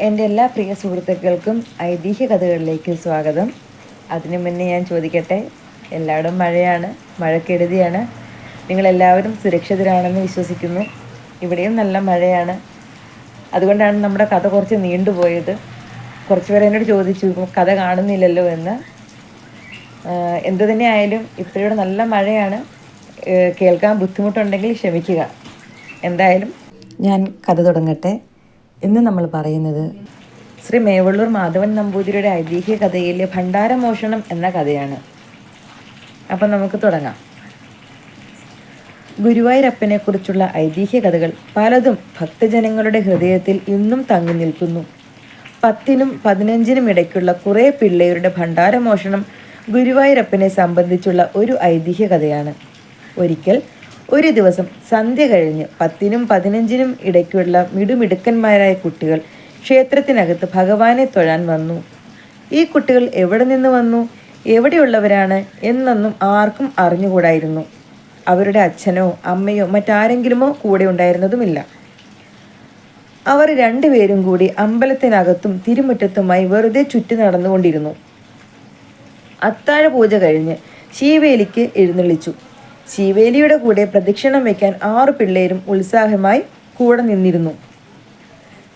എന്റെ എല്ലാ പ്രിയ സുഹൃത്തുക്കൾക്കും ഐതിഹ്യ കഥകളിലേക്ക് സ്വാഗതം. അതിനു മുന്നേ ഞാൻ ചോദിക്കട്ടെ എല്ലായിടും മഴയാണ് മഴക്കെടുതിയാണ്. നിങ്ങളെല്ലാവരും സുരക്ഷിതരാണെന്ന് വിശ്വസിക്കുന്നു. ഇവിടെയും നല്ല മഴയാണ്. അതുകൊണ്ടാണ് നമ്മുടെ കഥ കുറച്ച് നീണ്ടുപോയത്. കുറച്ച് പേർ എന്നോട് ചോദിച്ചു കഥ കാണുന്നില്ലല്ലോ എന്ന്. എന്തു തന്നെ ആയാലും നല്ല മഴയാണ്. കേൾക്കാൻ ബുദ്ധിമുട്ടുണ്ടെങ്കിൽ ക്ഷമിക്കുക. എന്തായാലും ഞാൻ കഥ തുടങ്ങട്ടെ. ഇന്ന് നമ്മൾ പറയുന്നത്. ശ്രീ മേവള്ളൂർ മാധവൻ നമ്പൂതിരിയുടെ ഐതിഹ്യ കഥയിലെ ഭണ്ഡാരമോഷണം എന്ന കഥയാണ്. അപ്പം നമുക്ക് തുടങ്ങാം. ഗുരുവായൂരപ്പനെ കുറിച്ചുള്ള ഐതിഹ്യ കഥകൾ പലതും ഭക്തജനങ്ങളുടെ ഹൃദയത്തിൽ ഇന്നും തങ്ങി നിൽക്കുന്നു. പത്തിനും പതിനഞ്ചിനും ഇടയ്ക്കുള്ള കുറേ പിള്ളേരുടെ ഭണ്ഡാരമോഷണം ഗുരുവായൂരപ്പനെ സംബന്ധിച്ചുള്ള ഒരു ഐതിഹ്യ കഥയാണ്. ഒരിക്കൽ ഒരു ദിവസം സന്ധ്യ കഴിഞ്ഞ് പത്തിനും പതിനഞ്ചിനും ഇടയ്ക്കുള്ള മിടുമിടുക്കന്മാരായ കുട്ടികൾ ക്ഷേത്രത്തിനകത്ത് ഭഗവാനെ തൊഴാൻ വന്നു. ഈ കുട്ടികൾ എവിടെ നിന്ന് വന്നു? എവിടെയുള്ളവരാണ്? എന്നൊന്നും ആർക്കും അറിഞ്ഞുകൂടായിരുന്നു. അവരുടെ അച്ഛനോ അമ്മയോ മറ്റാരെങ്കിലുമോ കൂടെ ഉണ്ടായിരുന്നതുമില്ല. അവർ രണ്ടുപേരും കൂടി അമ്പലത്തിനകത്തും തിരുമുറ്റത്തുമായി വെറുതെ ചുറ്റി നടന്നുകൊണ്ടിരുന്നു. അത്താഴ പൂജ കഴിഞ്ഞ് ശീവേലിക്ക് എഴുന്നള്ളിച്ചു. ശീവേലിയുടെ കൂടെ പ്രദക്ഷിണം വയ്ക്കാൻ ആറു പിള്ളേരും ഉത്സാഹമായി കൂടെ നിന്നിരുന്നു.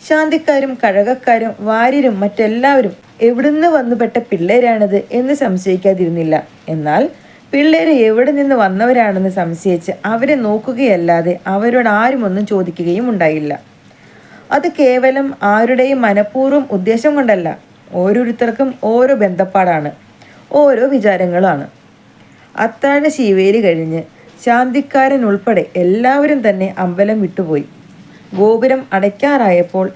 ശാന്തിക്കാരും കഴകക്കാരും വാര്യരും മറ്റെല്ലാവരും എവിടുന്ന് വന്നുപെട്ട പിള്ളേരാണിത് എന്ന് സംശയിക്കാതിരുന്നില്ല. എന്നാൽ പിള്ളേര് എവിടെ നിന്ന് വന്നവരാണെന്ന് സംശയിച്ച് അവരെ നോക്കുകയല്ലാതെ അവരോട് ആരും ഒന്നും ചോദിക്കുകയും ഉണ്ടായില്ല. അത് കേവലം ആരുടെയും മനഃപൂർവം ഉദ്ദേശം കൊണ്ടല്ല. ഓരോരുത്തർക്കും ഓരോ ബന്ധപ്പാടാണ്. ഓരോ വിചാരങ്ങളാണ് അത്താഴ ശീവേലി കഴിഞ്ഞ് ശാന്തിക്കാരൻ ഉൾപ്പെടെ എല്ലാവരും തന്നെ അമ്പലം വിട്ടുപോയി. ഗോപുരം അടയ്ക്കാറായപ്പോൾ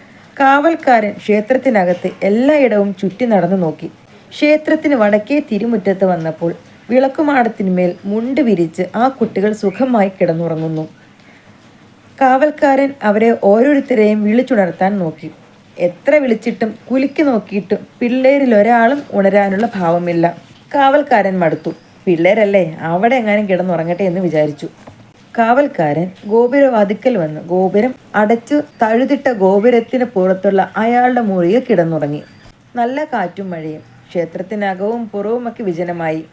കാവൽക്കാരൻ ക്ഷേത്രത്തിനകത്ത് എല്ലായിടവും ചുറ്റി നടന്നു നോക്കി. ക്ഷേത്രത്തിന് വടക്കേ തിരുമുറ്റത്ത് വന്നപ്പോൾ വിളക്കുമാടത്തിന്മേൽ മുണ്ട് വിരിച്ച് ആ കുട്ടികൾ സുഖമായി കിടന്നുറങ്ങുന്നു. കാവൽക്കാരൻ അവരെ ഓരോരുത്തരെയും വിളിച്ചുണർത്താൻ നോക്കി. എത്ര വിളിച്ചിട്ടും കുലുക്കി നോക്കിയിട്ടും പിള്ളേരിൽ ഒരാളും ഉണരാനുള്ള ഭാവമില്ല. കാവൽക്കാരൻ മടുത്തു. പിള്ളേരല്ലേ അവിടെ എങ്ങാനും കിടന്നുറങ്ങട്ടെ എന്ന് വിചാരിച്ചു. കാവൽക്കാരൻ ഗോപുരവാതിക്കൽ വന്ന്. ഗോപുരം അടച്ചു തഴുതിട്ട ഗോപുരത്തിന് പുറത്തുള്ള അയാളുടെ മുറിയിൽ കിടന്നുറങ്ങി. നല്ല കാറ്റും മഴയും ക്ഷേത്രത്തിനകവും പുറവുമൊക്കെ വിജനമായി.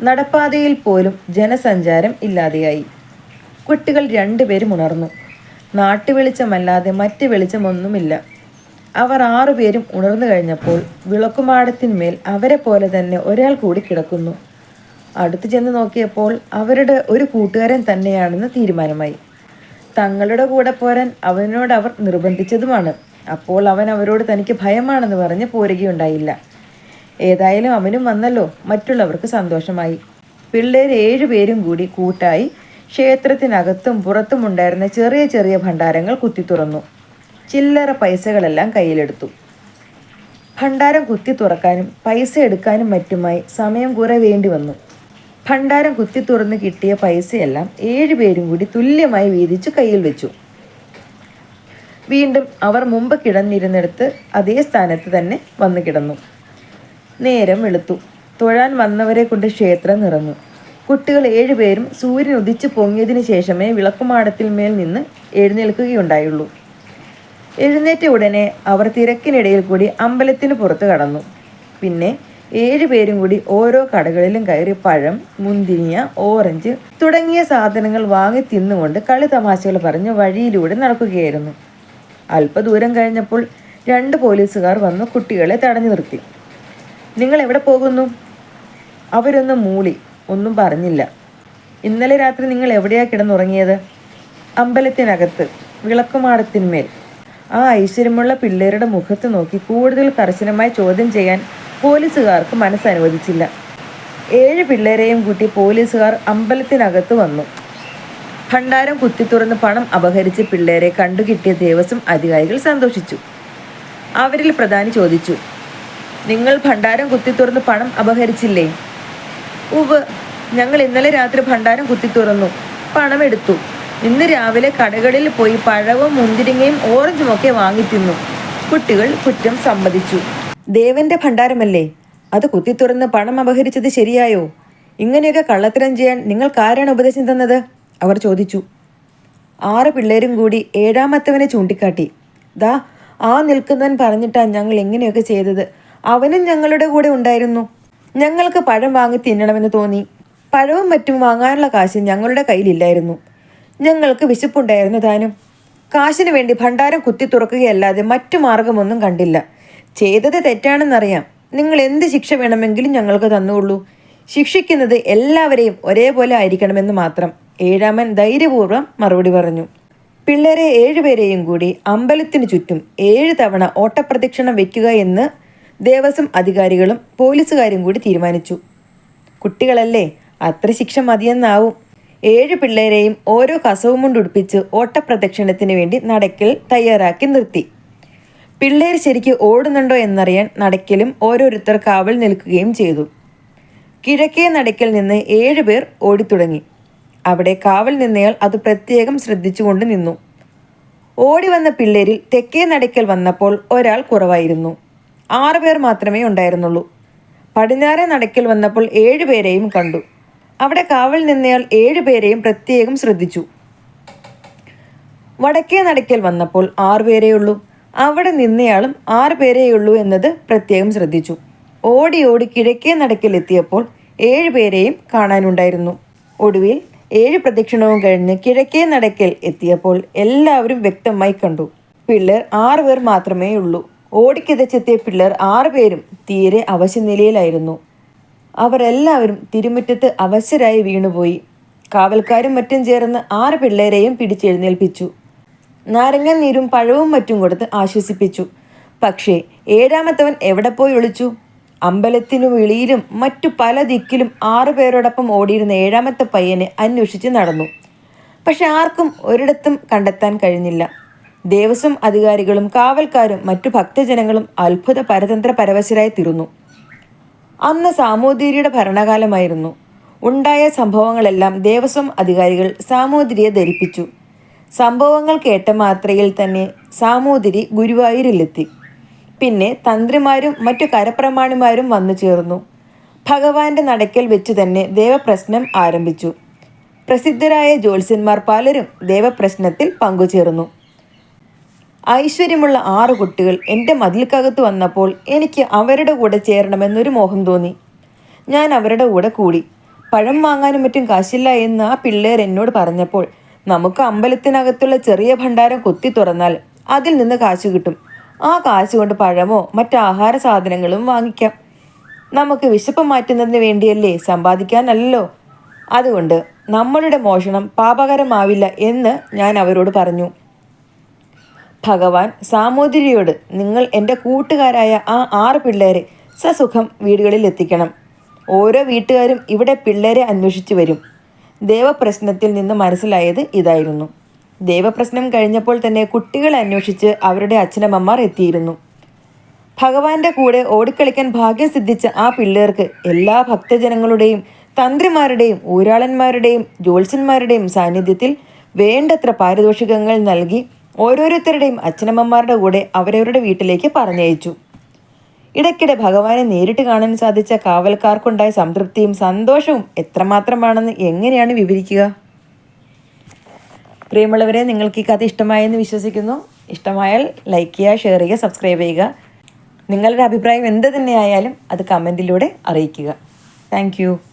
നടപ്പാതയിൽ പോലും ജനസഞ്ചാരം ഇല്ലാതെയായി. കുട്ടികൾ രണ്ടുപേരും ഉണർന്നു. നാട്ടുവെളിച്ചമല്ലാതെ മറ്റ് വെളിച്ചമൊന്നുമില്ല. അവർ ആറുപേരും ഉണർന്നു കഴിഞ്ഞപ്പോൾ വിളക്കുമാടത്തിന്മേൽ അവരെ പോലെ തന്നെ ഒരാൾ കൂടി കിടക്കുന്നു. അടുത്തു ചെന്ന് നോക്കിയപ്പോൾ അവരുടെ ഒരു കൂട്ടുകാരൻ തന്നെയാണെന്ന് തീരുമാനമായി. തങ്ങളുടെ കൂടെ പോരാൻ അവനോട് അവർ നിർബന്ധിച്ചതുമാണ്. അപ്പോൾ അവൻ അവരോട് തനിക്ക് ഭയമാണെന്ന് പറഞ്ഞ് പോരുകയുണ്ടായില്ല. ഏതായാലും അവനും വന്നല്ലോ. മറ്റുള്ളവർക്ക് സന്തോഷമായി. പിള്ളേർ ഏഴുപേരും കൂടി കൂട്ടായി ക്ഷേത്രത്തിനകത്തും പുറത്തും ഉണ്ടായിരുന്ന ചെറിയ ചെറിയ ഭണ്ഡാരങ്ങൾ കുത്തി തുറന്നു. ചില്ലറ പൈസകളെല്ലാം കയ്യിലെടുത്തു. ഭണ്ഡാരം കുത്തി തുറക്കാനും പൈസ എടുക്കാനും മറ്റുമായി സമയം കുറെ വേണ്ടി വന്നു. ഭണ്ഡാരം കുത്തി തുറന്ന് കിട്ടിയ പൈസയെല്ലാം ഏഴുപേരും കൂടി തുല്യമായി വീതിച്ചു കയ്യിൽ വെച്ചു. വീണ്ടും അവർ മുമ്പ് കിടന്നിരുന്നിടത്ത് അതേ സ്ഥാനത്ത് തന്നെ വന്നു കിടന്നു. നേരം വെളുത്തു. തൊഴാൻ വന്നവരെ കൊണ്ട് ക്ഷേത്രം നിറഞ്ഞു. കുട്ടികൾ ഏഴുപേരും സൂര്യൻ ഉദിച്ചു പൊങ്ങിയതിന് ശേഷമേ വിളക്കുമാടത്തിൽ മേൽ നിന്ന് എഴുന്നേൽക്കുകയുണ്ടായുള്ളൂ. എഴുന്നേറ്റ ഉടനെ അവർ തിരക്കിനിടയിൽ കൂടി അമ്പലത്തിന് പുറത്ത് കടന്നു. പിന്നെ ഏഴുപേരും കൂടി ഓരോ കടകളിലും കയറി പഴം മുന്തിരിങ്ങ ഓറഞ്ച് തുടങ്ങിയ സാധനങ്ങൾ വാങ്ങി തിന്നുകൊണ്ട് കളി തമാശകൾ പറഞ്ഞ് വഴിയിലൂടെ നടക്കുകയായിരുന്നു. അല്പദൂരം കഴിഞ്ഞപ്പോൾ രണ്ട് പോലീസുകാർ വന്ന് കുട്ടികളെ തടഞ്ഞു നിർത്തി. നിങ്ങൾ എവിടെ പോകുന്നു? അവരൊന്ന് മൂളി. ഒന്നും പറഞ്ഞില്ല. ഇന്നലെ രാത്രി നിങ്ങൾ എവിടെയാണ് കിടന്നുറങ്ങിയത്? അമ്പലത്തിനകത്ത്. വിളക്കുമാടത്തിന്മേൽ. ആ ഐശ്വര്യമുള്ള പിള്ളേരുടെ മുഖത്ത് നോക്കി കൂടുതൽ കർശനമായി ചോദ്യം ചെയ്യാൻ പോലീസുകാർക്ക് മനസ്സനുവദിച്ചില്ല. ഏഴ് പിള്ളേരെയും കൂട്ടി പോലീസുകാർ അമ്പലത്തിനകത്ത് വന്നു. ഭണ്ഡാരം കുത്തിത്തുറന്ന് പണം അപഹരിച്ച് പിള്ളേരെ കണ്ടുകിട്ടിയ ദേവസ്വം അധികാരികൾ സന്തോഷിച്ചു. അവരിൽ പ്രധാനി ചോദിച്ചു നിങ്ങൾ ഭണ്ഡാരം കുത്തിത്തുറന്ന് പണം അപഹരിച്ചില്ലേ? ഉവ് ഞങ്ങൾ ഇന്നലെ രാത്രി ഭണ്ഡാരം കുത്തിത്തുറന്നു പണം എടുത്തു ഇന്ന് രാവിലെ കടകളിൽ പോയി പഴവും മുന്തിരിങ്ങയും ഓറഞ്ചും ഒക്കെ വാങ്ങി തിന്നു. കുട്ടികൾ കുറ്റം സമ്മതിച്ചു. ദേവന്റെ ഭണ്ഡാരമല്ലേ? അത് കുത്തിത്തുറന്ന് പണം അപഹരിച്ചത് ശരിയായോ? ഇങ്ങനെയൊക്കെ കള്ളത്തരം ചെയ്യാൻ നിങ്ങൾക്കാരാണ് ഉപദേശം തന്നത്? അവർ ചോദിച്ചു. ആറ് പിള്ളേരും കൂടി ഏഴാമത്തവനെ ചൂണ്ടിക്കാട്ടി. ദാ ആ നിൽക്കുന്നവൻ പറഞ്ഞിട്ടാ ഞങ്ങൾ എങ്ങനെയൊക്കെ ചെയ്തത്. അവനും ഞങ്ങളുടെ കൂടെ ഉണ്ടായിരുന്നു. ഞങ്ങൾക്ക് പഴം വാങ്ങി തിന്നണമെന്ന് തോന്നി. പഴവും മറ്റും വാങ്ങാനുള്ള കാശ് ഞങ്ങളുടെ കയ്യിലില്ലായിരുന്നു. ഞങ്ങൾക്ക് വിശപ്പുണ്ടായിരുന്നു താനും. കാശിന് വേണ്ടി ഭണ്ഡാരം കുത്തി തുറക്കുകയല്ലാതെ മറ്റു മാർഗമൊന്നും കണ്ടില്ല. ചെയ്തത് തെറ്റാണെന്നറിയാം. നിങ്ങൾ എന്ത് ശിക്ഷ വേണമെങ്കിലും ഞങ്ങൾക്ക് തന്നുള്ളൂ. ശിക്ഷിക്കുന്നത് എല്ലാവരെയും ഒരേപോലെ ആയിരിക്കണമെന്ന് മാത്രം ഏഴാമൻ ധൈര്യപൂർവം മറുപടി പറഞ്ഞു. പിള്ളേരെ ഏഴുപേരെയും കൂടി അമ്പലത്തിനു ചുറ്റും ഏഴ് തവണ ഓട്ടപ്രദക്ഷിണം വയ്ക്കുക എന്ന് ദേവസ്വം അധികാരികളും പോലീസുകാരും കൂടി തീരുമാനിച്ചു. കുട്ടികളല്ലേ അത്ര ശിക്ഷ മതിയെന്നാവും. ഏഴ് പിള്ളേരെയും ഓരോ കസവും കൊണ്ടുടുപ്പിച്ച് ഓട്ടപ്രദക്ഷിണത്തിന് വേണ്ടി നടക്കൽ തയ്യാറാക്കി നിർത്തി. പിള്ളേർ ശരിക്ക് ഓടുന്നുണ്ടോ എന്നറിയാൻ നടക്കലും ഓരോരുത്തർ കാവൽ നിൽക്കുകയും ചെയ്തു. കിഴക്കേ നടക്കൽ നിന്ന് ഏഴുപേർ ഓടിത്തുടങ്ങി. അവിടെ കാവൽ നിന്നയാൾ അത് പ്രത്യേകം ശ്രദ്ധിച്ചുകൊണ്ട് നിന്നു. ഓടി വന്ന പിള്ളേരിൽ തെക്കേ നടക്കൽ വന്നപ്പോൾ ഒരാൾ കുറവായിരുന്നു. ആറുപേർ മാത്രമേ ഉണ്ടായിരുന്നുള്ളൂ. പടിഞ്ഞാറേ നടക്കൽ വന്നപ്പോൾ ഏഴുപേരെയും കണ്ടു. അവിടെ കാവൽ നിന്നയാൾ ഏഴുപേരെയും പ്രത്യേകം ശ്രദ്ധിച്ചു. വടക്കേ നടക്കൽ വന്നപ്പോൾ ആറുപേരെയുള്ളൂ അവിടെ നിന്നയാളും ആറുപേരെയുള്ളൂ എന്നത് പ്രത്യേകം ശ്രദ്ധിച്ചു. ഓടി ഓടി കിഴക്കേ നടക്കൽ എത്തിയപ്പോൾ ഏഴുപേരെയും കാണാനുണ്ടായിരുന്നു. ഒടുവിൽ ഏഴ് പ്രദക്ഷിണവും കഴിഞ്ഞ് കിഴക്കേ നടക്കൽ എത്തിയപ്പോൾ എല്ലാവരും വ്യക്തമായി കണ്ടു. പിള്ളേർ ആറുപേർ മാത്രമേ ഉള്ളൂ ഓടിക്കിതച്ചെത്തിയ പിള്ളേർ ആറുപേരും തീരെ അവശനിലയിലായിരുന്നു. അവരെല്ലാവരും തിരുമുറ്റത്ത് അവശരായി വീണുപോയി. കാവൽക്കാരും മറ്റും ചേർന്ന് ആറ് പിള്ളേരെയും പിടിച്ചെഴുന്നേൽപ്പിച്ചു. നാരങ്ങ നീരും പഴവും മറ്റും കൊടുത്ത് ആശ്വസിപ്പിച്ചു. പക്ഷേ ഏഴാമത്തവൻ എവിടെ പോയി ഒളിച്ചു? അമ്പലത്തിനു വെളിയിലും മറ്റു പല ദിക്കിലും ആറു പേരോടൊപ്പം ഓടിയിരുന്ന ഏഴാമത്തെ പയ്യനെ അന്വേഷിച്ച് നടന്നു. പക്ഷെ ആർക്കും ഒരിടത്തും കണ്ടെത്താൻ കഴിഞ്ഞില്ല. ദേവസ്വം അധികാരികളും കാവൽക്കാരും മറ്റു ഭക്തജനങ്ങളും അത്ഭുത പരതന്ത്ര പരവശരായി തീർന്നു. അന്ന് സാമൂതിരിയുടെ ഭരണകാലമായിരുന്നു. ഉണ്ടായ സംഭവങ്ങളെല്ലാം ദേവസ്വം അധികാരികൾ സാമൂതിരിയെ ധരിപ്പിച്ചു. സംഭവങ്ങൾ കേട്ട മാത്രയിൽ തന്നെ സാമൂതിരി ഗുരുവായൂരിലെത്തി. പിന്നെ തന്ത്രിമാരും മറ്റു കരപ്രമാണിമാരും വന്നു ചേർന്നു. ഭഗവാന്റെ നടക്കൽ വെച്ച് തന്നെ ദേവപ്രശ്നം ആരംഭിച്ചു. പ്രസിദ്ധരായ ജ്യോത്സ്യന്മാർ പലരും ദേവപ്രശ്നത്തിൽ പങ്കുചേർന്നു. ഐശ്വര്യമുള്ള ആറ് കുട്ടികൾ എന്റെ മതിൽക്കകത്ത് വന്നപ്പോൾ എനിക്ക് അവരുടെ കൂടെ ചേരണമെന്നൊരു മോഹം തോന്നി. ഞാൻ അവരുടെ കൂടെ കൂടി. പഴം വാങ്ങാനും മറ്റും കാശില്ല എന്ന് ആ പിള്ളേർ എന്നോട് പറഞ്ഞപ്പോൾ നമുക്ക് അമ്പലത്തിനകത്തുള്ള ചെറിയ ഭണ്ഡാരം കൊത്തി തുറന്നാൽ അതിൽ നിന്ന് കാശ് കിട്ടും. ആ കാശ് കൊണ്ട് പഴമോ മറ്റ് ആഹാര സാധനങ്ങളും വാങ്ങിക്കാം. നമുക്ക് വിശപ്പ് മാറ്റുന്നതിന് വേണ്ടിയല്ലേ സമ്പാദിക്കാനല്ലോ അതുകൊണ്ട് നമ്മളുടെ മോഷണം പാപകരമാവില്ല എന്ന് ഞാൻ അവരോട് പറഞ്ഞു. ഭഗവാൻ സാമൂതിരിയോട് നിങ്ങൾ എന്റെ കൂട്ടുകാരായ ആ ആറ് പിള്ളേരെ സസുഖം വീടുകളിൽ എത്തിക്കണം. ഓരോ വീട്ടുകാരും ഇവിടെ പിള്ളേരെ അന്വേഷിച്ചു വരും. ദേവപ്രശ്നത്തിൽ നിന്ന് മനസ്സിലായത് ഇതായിരുന്നു. ദേവപ്രശ്നം കഴിഞ്ഞപ്പോൾ തന്നെ കുട്ടികളെ അന്വേഷിച്ച് അവരുടെ അച്ഛനമ്മമാർ എത്തിയിരുന്നു. ഭഗവാന്റെ കൂടെ ഓടിക്കളിക്കാൻ ഭാഗ്യം സിദ്ധിച്ച ആ പിള്ളേർക്ക് എല്ലാ ഭക്തജനങ്ങളുടെയും തന്ത്രിമാരുടെയും ഊരാളന്മാരുടെയും ജ്യോത്സ്യന്മാരുടെയും സാന്നിധ്യത്തിൽ വേണ്ടത്ര പാരിതോഷികങ്ങൾ നൽകി ഓരോരുത്തരുടെയും അച്ഛനമ്മമാരുടെ കൂടെ അവരവരുടെ വീട്ടിലേക്ക് പറഞ്ഞയച്ചു. ഇടയ്ക്കിടെ ഭഗവാനെ നേരിട്ട് കാണാൻ സാധിച്ച കാവൽക്കാർക്കുണ്ടായ സംതൃപ്തിയും സന്തോഷവും എത്രമാത്രമാണെന്ന് എങ്ങനെയാണ് വിവരിക്കുക? പ്രിയമുള്ളവരെ നിങ്ങൾക്ക് ഈ കഥ ഇഷ്ടമായെന്ന് വിശ്വസിക്കുന്നു. ഇഷ്ടമായാൽ ലൈക്ക് ചെയ്യുക ഷെയർ ചെയ്യുക സബ്സ്ക്രൈബ് ചെയ്യുക. നിങ്ങളുടെ അഭിപ്രായം എന്ത് തന്നെയായാലും അത് കമന്റിലൂടെ അറിയിക്കുക. താങ്ക്